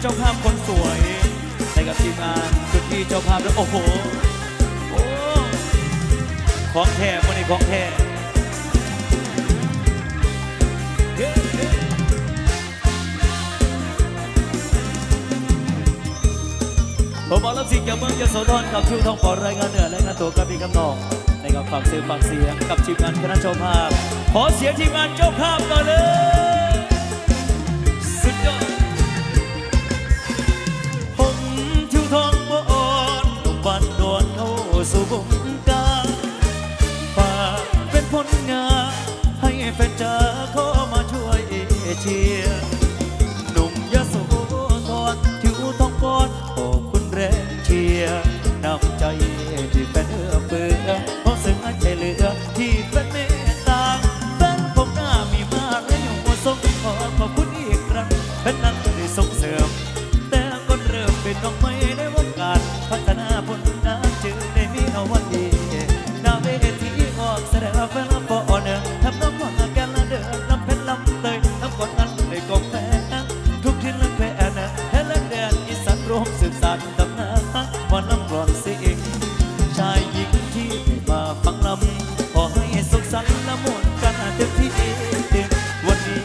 เจ้าภาพคนสวยในกับทีมงานคุณพี่เจ้าภาพด้วยโอ้โหโอ้ของแท้วันนี้ของแท้ผมบอกรับสิ่งจากเมืองยโสธรกับทิวทองปอรายงานเหนือและงานตัวกับพี่กำนองในกับฝากซื้อฝากเสียงกับทีมงานคณะเจ้าภาพขอเสียงทีมงานเจ้าภาพก่อนเลยสุดยอด สันละมุนกันเต็มที่วันนี้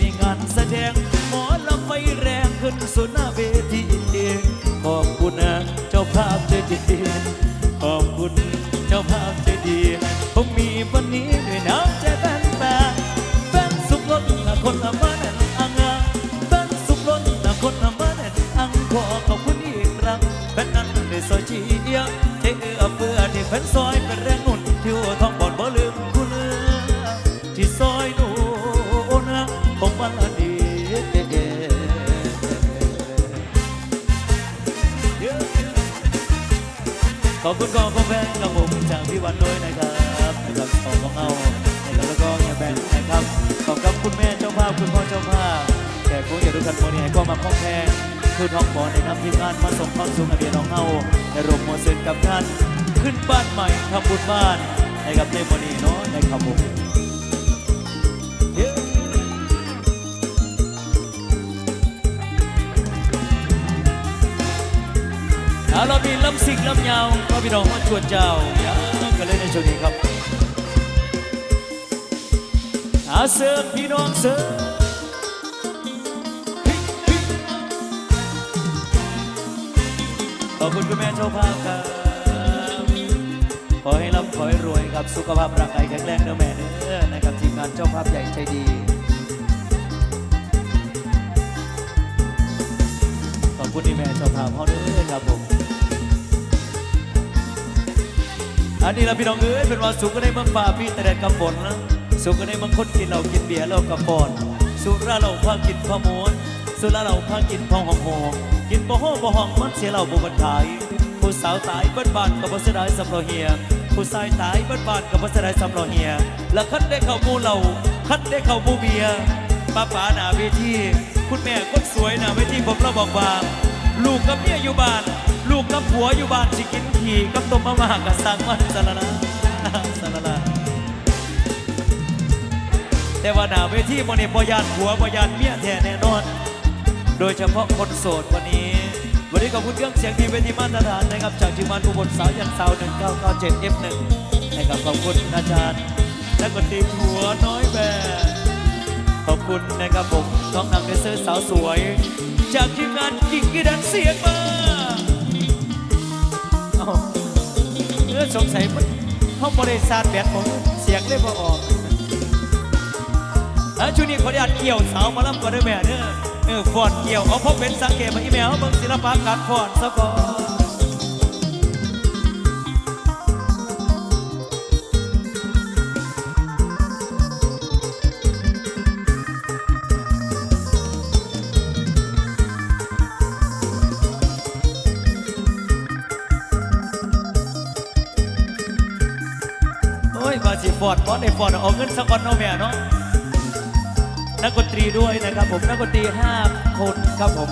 มีงานแสดงหมอลำไฟแรงขึ้นสุนาเวทีขอบคุณนะเจ้าภาพใจดี แฟนกับผมจากพี่วันด้วยนะครับนะครับของของเอานะครับแล้วก็เฮียแบงนะครับขอบคุณแม่เจ้าภาพคุณพ่อเจ้าภาพแขกผู้ใหญ่ทุกท่านโมนี่ก็มาข้องแพงคือท้องบอลในนำทีมงานมาส่งความสุขให้พี่น้องเฮาในรงมอเซนกับท่าน ขึ้นบ้านใหม่ทำบุญบ้านนะครับในโมนี่เนาะนะครับผม เอาเรามีลำสิงลำยาวก็พี่น้องมาชวนเจ้ายากันเลยในช่วงนี้ครับอาเสิร์พี่น้องเสิร์ขอบคุณคุณแม่เจ้าภาพครับขอให้ร่ำขอให้รวยครับสุขภาพร่างกายแข็งแรงเด้อแม่เด้อนะครับทีมงานเจ้าภาพใหญ่ใจดีขอบคุณที่แม่เจ้าภาพเขาเด้อครับผม อันนี้เราพี่น้องเอ้ยเป็นวันสุขก็ได้เมืองป่าพี่แต่แดดกำฝนนะสุขก็ได้เมืองคนกินเรากินเบียร์เรากำปอนสุราเราพากินพะมวนสุราเราพากินพองหอมหอมกินบ่ห้อบ่ห้องมันเสียเราบ่บันทายผู้สาวตายเบิ้บ้านกับบ่เสียดายสำหรับเฮียผู้ชายตายเบิ้บ้านกับบ่เสียดายสำหรับเฮียแล้วคัดได้เข้าหมู่เราคัดได้เข้าหมู่เบียร์ป้าป๋าหน้าเวทีคุณแม่คนสวยหน้าเวทีผมเราบอกว่าลูกกับเมียอยู่บ้าน ลูกกับผัวอยู่บ้านสิกินขี่กับต้มมาม่ากับสั่งมันสารละสารละแต่ว่าหน้าเวทีโมนี่บยานผัวบยานเมียแท้แน่นอน โดยเฉพาะคนโสดวันนี้ วันนี้ขอบคุณเครื่องเสียงดีเวทีมาตรฐานนะครับ จากทีมงานอุบลสาวยันสาว1997 F1 นะครับขอบคุณอาจารย์ และก็ตีผัวน้อยแบบขอบคุณนะครับผมน้องนำเดนเซอร์สาวสวย จากทีมงานกิ่งกีดันเสียงมา ออสงสัยมันเขาบริษัทแบตผมเสียงเลยพอออกเออช่วงนี้ขออนุญาตเกี่ยวสาวมาล่ำก่อนด้วยแม่เด้อเออฟอนเกี่ยวเอาพบเป็นสังเกตมาอีเมลเบิ่งศิลปะการฟอนซะก่อน อ้ยว่าสิฟอนบอสในฟอนเอาเงินสักอนเนาแม่เนาะนักดนตรีด้วยนะครับผมนักดนตรีห้าคนครับผม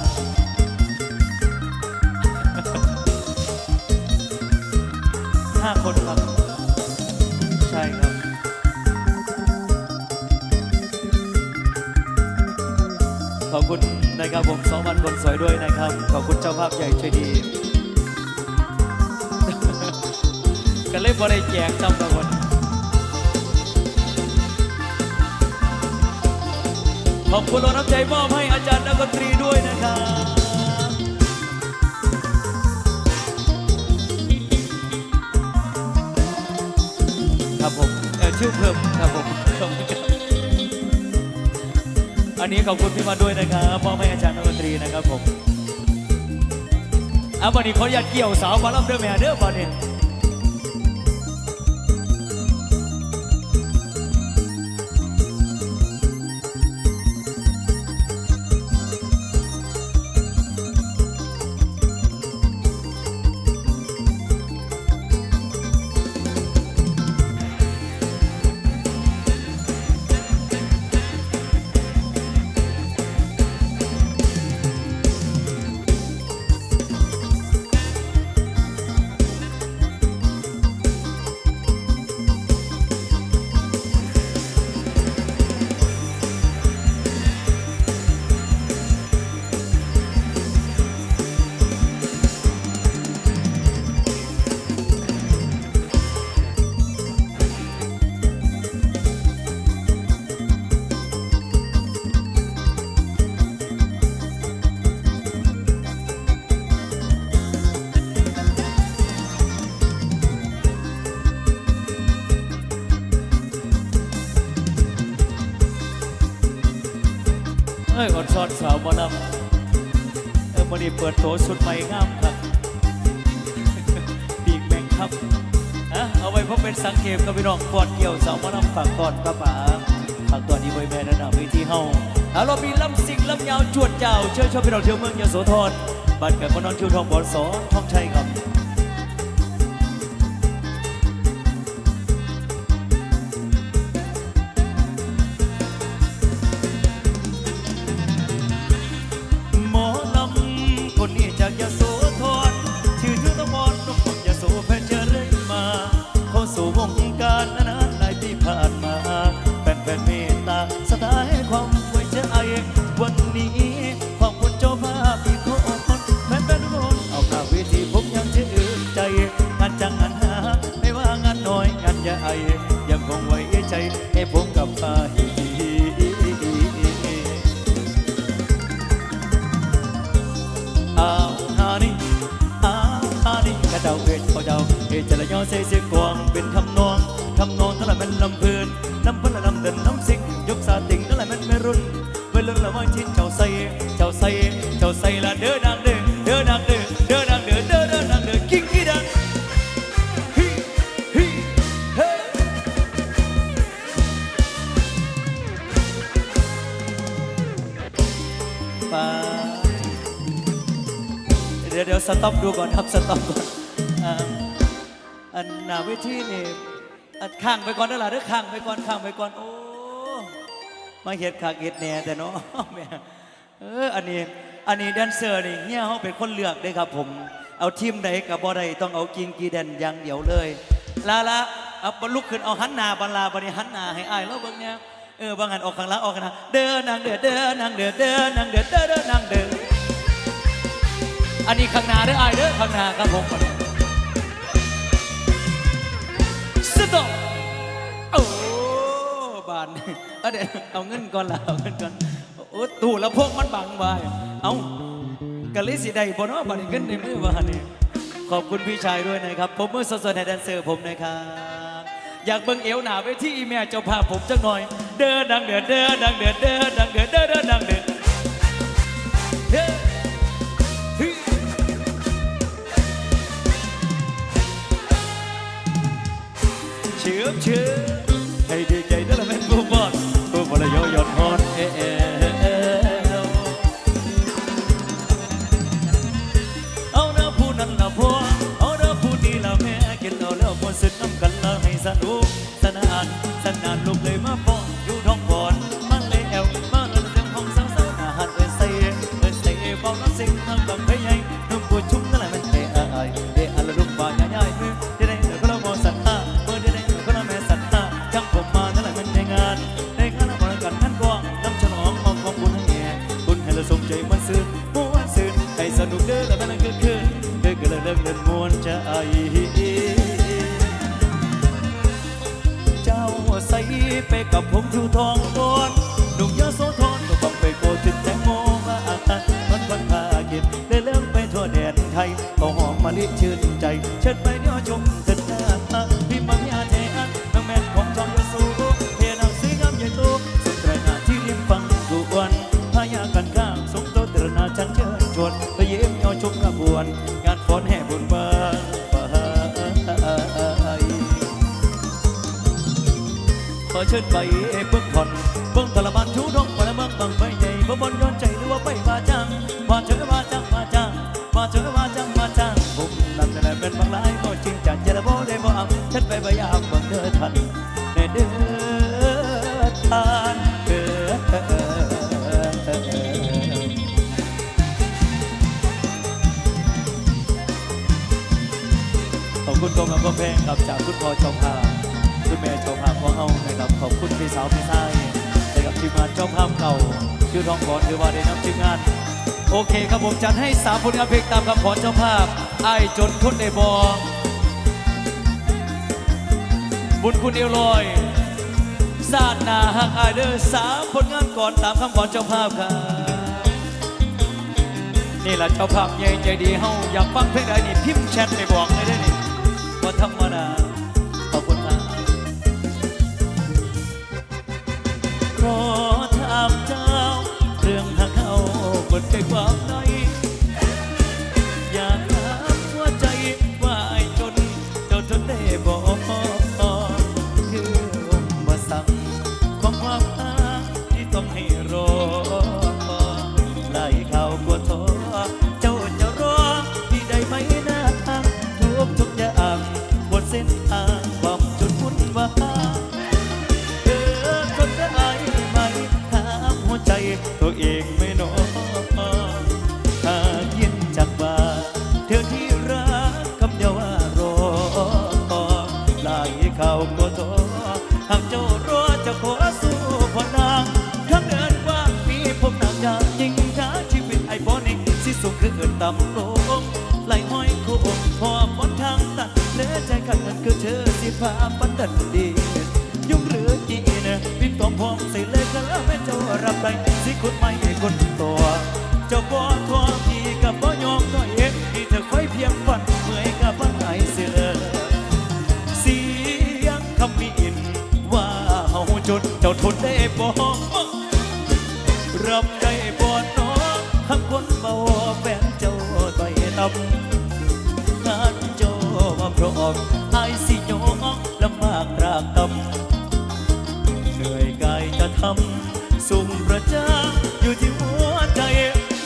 ห้าคนครับ ใช่ครับขอบคุณนะครับผมสองพันคนสวยด้วยนะครับ ขอบคุณเจ้าภาพใหญ่ใจดีกันเล่นบอลได้แจกจำกันวัน ขอบคุณเราน้ำใจมอบให้อาจารย์นักดนตรีด้วยนะครับครับผมเอ่อชื่อเพิ่มครับผมขอบคุณครับอันนี้ขอบคุณพี่มาด้วยนะครับพ่อแม่อาจารย์นักดนตรีนะครับผมอะวันนี้ขออยากเกี่ยวสาวมาลับเด้อแม่เด้อวันนี้ อ้ยอดซอนสาวหมาลำเออวันนี้เปิดโถสุดใหม่งามครับปีกแมงครับอะเอาไว้เพราะเป็นสังเกตกับพี่น้องกอดเกี่ยวสาวหมาลำฝากกอนป้าป๋าฝากตัวนี้ไว้แม่ระดับวิธีเฮาเอาเรามีลำสิงลำยาวจวดเจ้าเชิญชมพี่น้องเที่ยวเมืองยโสธรบ้านเกิดคนนอนคิวทองบอลสองทองชัยครับ เอจ ไปก่อนนั่นแหละเด้อข้างไปก่อนข้างไปก่อนโอ้มาเห็ดขากเห็ดแหน่แต่เนาะแม่เอออันนี้อันนี้แดนเซอร์นี่เงี้ยเขาเป็นคนเลือกเด้ครับผม เอาทีมใดกับบ่ใดต้องเอากิงกีแดนอย่างเดียวเลยลาละเอาบลุกขึ้นเอาหันหน้าบันลาบันนี้หันหน้าให้อายแล้วเบิ่งเนี่ยเออบางอันออกข้างหลังออกข้างหน้าเดินนางเดินเดินนางเดินเดินนางเดินเดินเดินนางเดินอันนี้ข้างหน้าเด้ออายเด้อข้างหน้าครับผมานเอาเดี๋ยวเอาเงินก่อนละเอาเงินก่อนโอ้ตู้ล้วพวกมันบังไว้เอากะลิสิได้บ่เนาะบัดนี้เงินในมือว่านี่ขอบคุณพี่ชายด้วยนะครับผมมือสดๆให้แดนเซอร์ผมนะครับอยากเบิ่งเอวหนาไปที่อีแม่เจ้าภาพผมจังหน่อย เดินดังเดือดเดินดังเดือดเดินดังเดือดเดินดังเดือดเฮ้เฮ้เชื่อมเชื่อ ล ชิญไปเบิ่งผ่อนเบิ่งทรมานชูดงปรมังบังไฟใหญ่บ่บนย้อนใจหรือว่าไปมาจังมาเจอมาจังมาจังมาเจอมาจังมาจังผมนั่นแหละเป็นบางหลายบ่จริงจังจะละบ่ได้บ่เอาฉันไปพยายามบังเด้อทันในเด้อทานเด้อขอบคุณกองกับกองเพลงครับจากคุณพ่อชมพา คุณพี่สาวพี่ชายนะครับทีมงานเจ้าภาพเก่าชื่อทองก่อนหรือว่าได้นำทีมงาน โอเคครับผมจัดให้สามผลงานเพลงตามคำขอเจ้าภาพไอ้จนคนได้บอบุญคุณเอวลอยซาดนาหักอเดอร์สามผลงานก่อนตามคำขอเจ้าภาพครับนี่แหละเจ้าภาพใหญ่ใจดีเฮาอยากฟังเพลงใดนี่พิมพ์แชทไปบอกเลยได้นี่ว่าธรรมดา te va ตัดเนื้อใจกันนั้นคือเธอสิพาปันดันดียุ่งหรือจีนะพิมพ์ตอมพร้อมใส่เลยก็แล้วแม่เจ้ารับได้สิคุณไม่ให้คนตัว เจ้าบ่ทวงพี่กับบ่ยอมก็เองที่เธอค่อยเพียงฝันเมื่อยกับบ้านไอเสือเสียงคำมีอินว่าเฮาจนเจ้าทนได้บ่รับ อมไอายสิโยงลำบากรากตำเหนื่อยกายจะทำสุ่มประจาอยู่ที่หัวใจ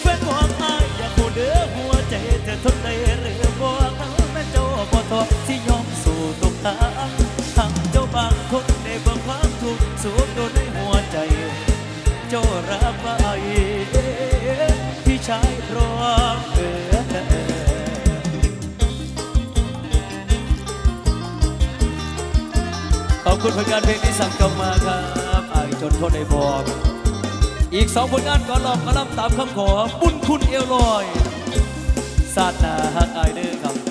แฟนของไอายอยากหูเด้อหัวใจเธอทนได้หรือบ่เขาแม่เจ้าบ่ทอสิยอมสู่ทุกทางทางเจ้าบางคนได้เบิ่งความทุกข์สูงโดนในหัวใจ เจ้ารับไว้พี่ชาย อบคุณผลงานเพลงที่สั่งกลับมาครับไอ้จนทนได้บอก อีกสองผลงานก่อนลองมาลำตามคำขอ บุญคุณเอลลอย สาดนาฮักไอายเด้อครับ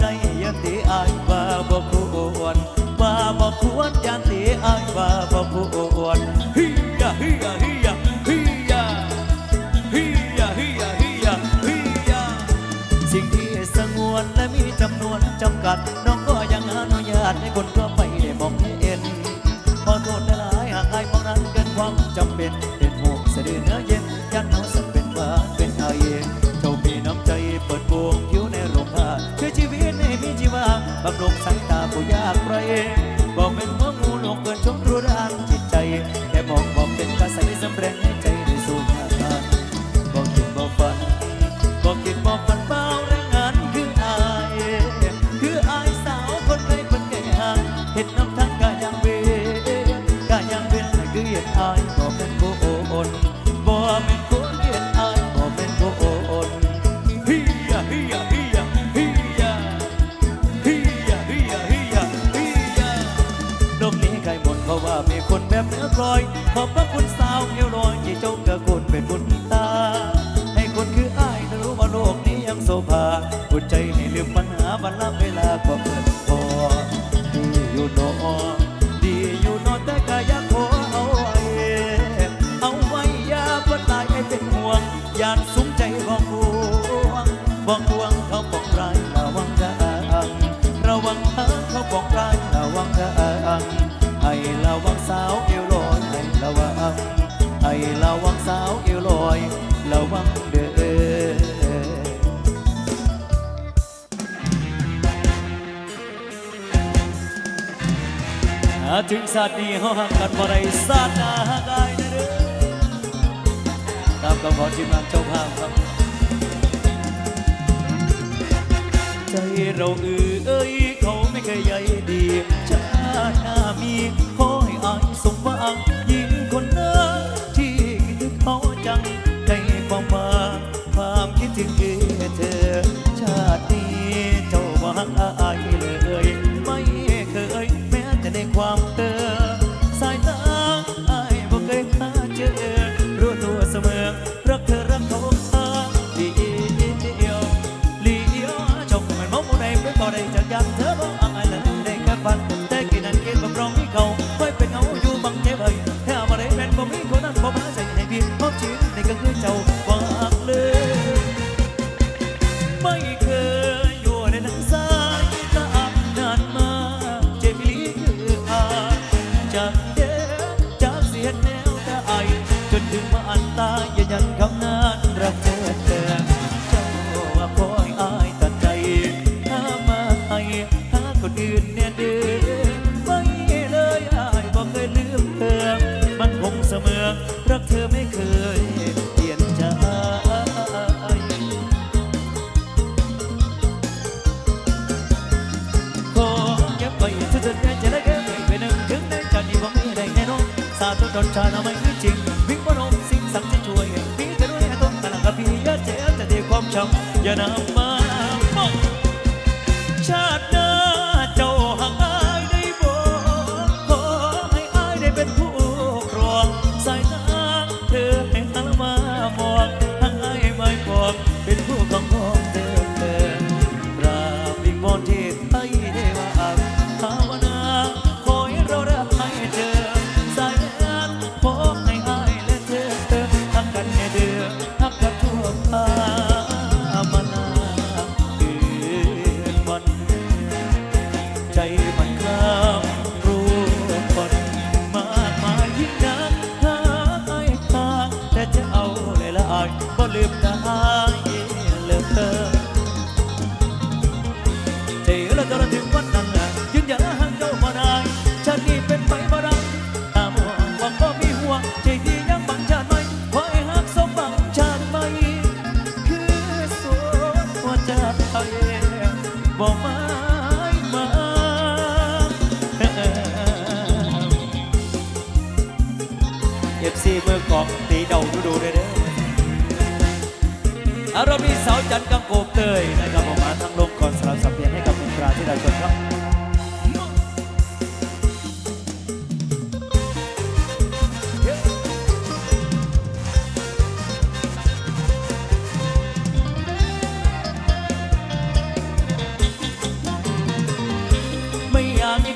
ได้ยันตีอายว่าบ่ควรว่าบ่ควรยันตีอายว่าบ่ควรฮิยาฮิยาฮิยาฮิยาฮิยาฮิยาฮิยาฮิยาสิ่งที่สงวนและมีจำนวนจำกัด น้องก็ยังอนุญาตให้คนทั่ว ยานสูงใจบองห่วงบองห่วงเขาบอกร้ายระวังจะอังระวังเธอเขาบอกร้ายระวังจะอังให้ระวังสาวเอวลอยให้ระวังให้ระวังสาวเอวลอยระวังเด้อาถึงสาดนี้เฮาหักกันบ่ได้สาดหน้าหักอายเด้อตามคำขอทีมงน เราเอ้ยเขาไม่เคยใยดีชาติหน้ามีขอให้อายสมหวัง chart. Down.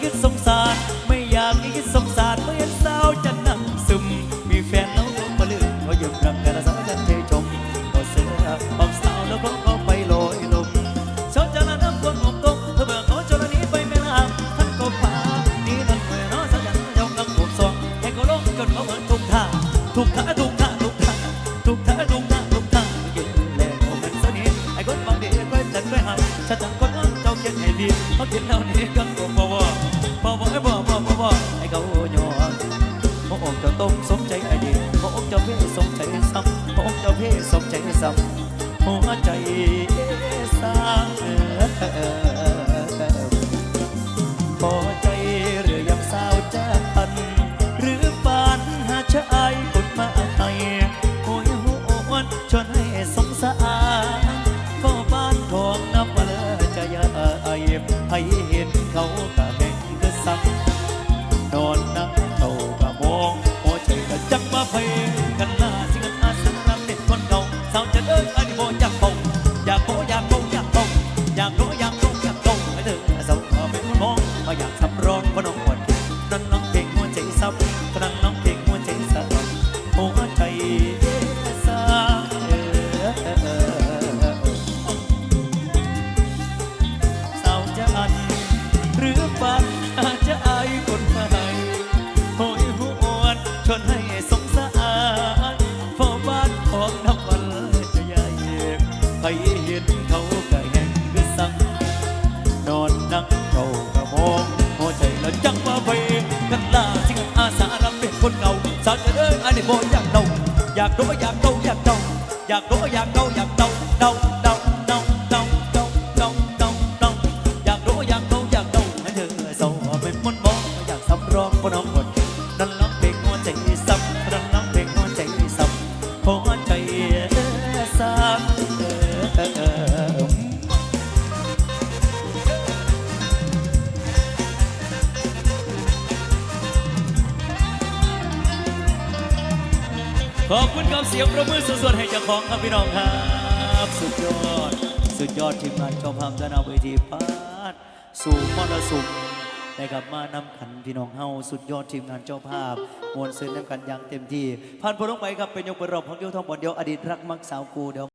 get some เจ้าต้องสมใจอดีตพระองค์เจ้าเพศสมใจซ้ำพระองค์เจ้าเพศสมใจซ้ำหัวใจสร้าง อยากขับร้องคนองอ่อน พี่น้องครับ สุดยอด สุดยอดทีมงานเจ้าภาพจะนำน้าเวทีปาดสู่มรสุมได้กลับมานำขันพี่น้องเฮาสุดยอดทีมงานเจ้าภาพมวลซื้อนำกันอย่างเต็มที่ผ่านพ้นลงไปครับเป็นยกเป็นรอบของเดียวทองบอลเดียวอดีตรักมักสาวกูเดียว